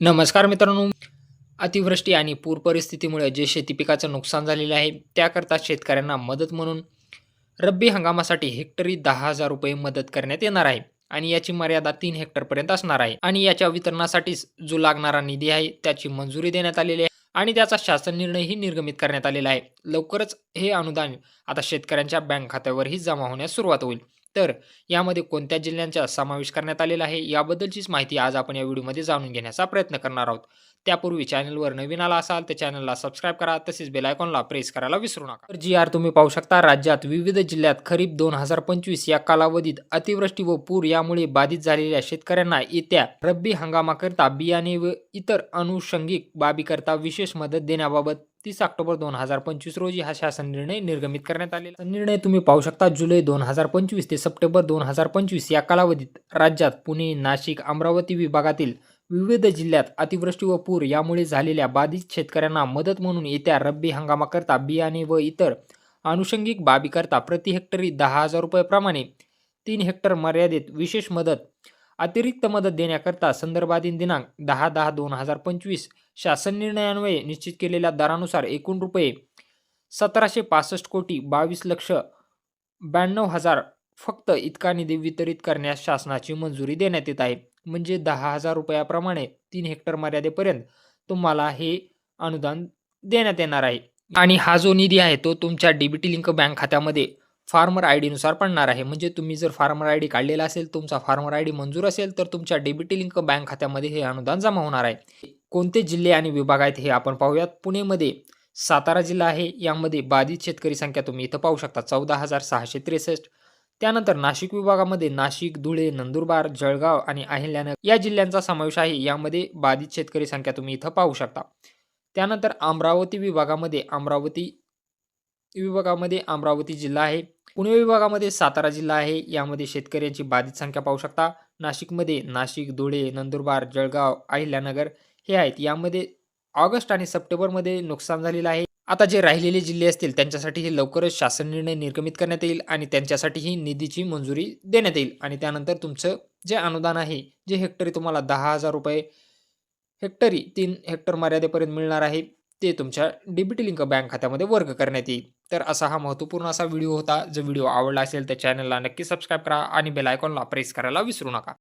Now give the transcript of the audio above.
नमस्कार मित्रांनो. अतिवृष्टी आणि पूर परिस्थितीमुळे जे शेती पिकाचं नुकसान झालेलं आहे त्याकरता शेतकऱ्यांना मदत म्हणून रब्बी हंगामासाठी हेक्टरी दहा हजार रुपये मदत करण्यात येणार आहे आणि याची मर्यादा तीन हेक्टरपर्यंत असणार आहे. आणि याच्या वितरणासाठीच जो लागणारा निधी आहे त्याची मंजुरी देण्यात आलेली आहे आणि त्याचा शासन निर्णयही निर्गमित करण्यात आलेला आहे. लवकरच हे अनुदान आता शेतकऱ्यांच्या बँक खात्यावरही जमा होण्यास सुरुवात होईल. तर यामध्ये कोणत्या जिल्ह्यांचा समावेश करण्यात आलेला आहे याबद्दलचीच माहिती आज आपण या व्हिडिओमध्ये जाणून घेण्याचा प्रयत्न करणार आहोत. त्यापूर्वी चॅनलवर नवीन आला असाल तर चॅनलला सबस्क्राईब करा तसेच बेलायकॉनला प्रेस करायला विसरू नका. तर जी आर तुम्ही पाहू शकता राज्यात विविध जिल्ह्यात खरीप दोन हजार पंचवीस या कालावधीत अतिवृष्टी व पूर यामुळे बाधित झालेल्या शेतकऱ्यांना येत्या रब्बी हंगामाकरिता बियाणे व इतर अनुषंगिक बाबीकरता विशेष मदत देण्याबाबत तीस ऑक्टोबर दोन हजार पंचवीस रोजी हा शासन निर्णय निर्गमित करण्यात आलेला. निर्णय तुम्ही पाहू शकता जुलै दोन हजार पंचवीस ते सप्टेंबर दोन हजार पंचवीस या कालावधीत राज्यात पुणे नाशिक अमरावती विभागातील विविध जिल्ह्यात अतिवृष्टी व पूर यामुळे झालेल्या बाधित शेतकऱ्यांना मदत म्हणून येत्या रब्बी हंगामाकरता बियाणे व इतर अनुषंगिक बाबीकरता प्रति हेक्टरी दहा हजार रुपयाप्रमाणे तीन हेक्टर मर्यादेत विशेष मदत अतिरिक्त मदत देण्याकरता संदर्भाधीन दिनांक दहा दहा दोन हजार पंचवीस शासन निर्णयान्वये निश्चित केलेल्या दरानुसार एकूण रुपये सतराशे पासष्ट कोटी बावीस लक्ष ब्याण्णव हजार फक्त इतका निधी वितरित करण्यास शासनाची मंजुरी देण्यात येत आहे. म्हणजे दहा हजार रुपयाप्रमाणे तीन हेक्टर मर्यादेपर्यंत तुम्हाला हे अनुदान देण्यात येणार आहे. आणि हा जो निधी आहे तो तुमच्या डीबीटी लिंक बँक खात्यामध्ये फार्मर आय डीनुसार पडणार आहे. म्हणजे तुम्ही जर फार्मर आय डी काढलेला असेल तुमचा फार्मर आय डी मंजूर असेल तर तुमच्या डेबिटी लिंक बँक खात्यामध्ये हे अनुदान जमा होणार आहे. कोणते जिल्हे आणि विभाग आहेत हे आपण पाहूयात. पुणेमध्ये सातारा जिल्हा आहे. यामध्ये बाधित शेतकरी संख्या तुम्ही इथं पाहू शकता. चौदा हजार सहाशे त्रेसष्ट. त्यानंतर नाशिक विभागामध्ये नाशिक धुळे नंदुरबार जळगाव आणि अहिल्यानगर या जिल्ह्यांचा समावेश आहे. यामध्ये बाधित शेतकरी संख्या तुम्ही इथं पाहू शकता. त्यानंतर अमरावती विभागामध्ये अमरावती विभागामध्ये अमरावती जिल्हा आहे. पुणे विभागामध्ये सातारा जिल्हा आहे. यामध्ये शेतकऱ्यांची बाधित संख्या पाहू शकता. नाशिकमध्ये नाशिक धुळे नंदुरबार जळगाव अहिल्यानगर हे आहेत. यामध्ये ऑगस्ट आणि सप्टेंबरमध्ये नुकसान झालेलं आहे. आता जे राहिलेले जिल्हे असतील त्यांच्यासाठी हे लवकरच शासन निर्णय निर्गमित करण्यात येईल आणि त्यांच्यासाठीही निधीची मंजुरी देण्यात येईल. आणि त्यानंतर तुमचं जे अनुदान आहे जे हेक्टरी तुम्हाला दहा हजार रुपये हेक्टरी तीन हेक्टर मर्यादेपर्यंत मिळणार आहे. ते तुमच्या डेबिट लिंक बँक खात्यामध्ये वर्ग करण्यात येईल. तर असा हा महत्त्वपूर्ण असा व्हिडिओ होता. जर व्हिडिओ आवडला असेल तर चॅनलला नक्की सबस्क्राईब करा आणि बेल आयकॉनला प्रेस करायला विसरू नका.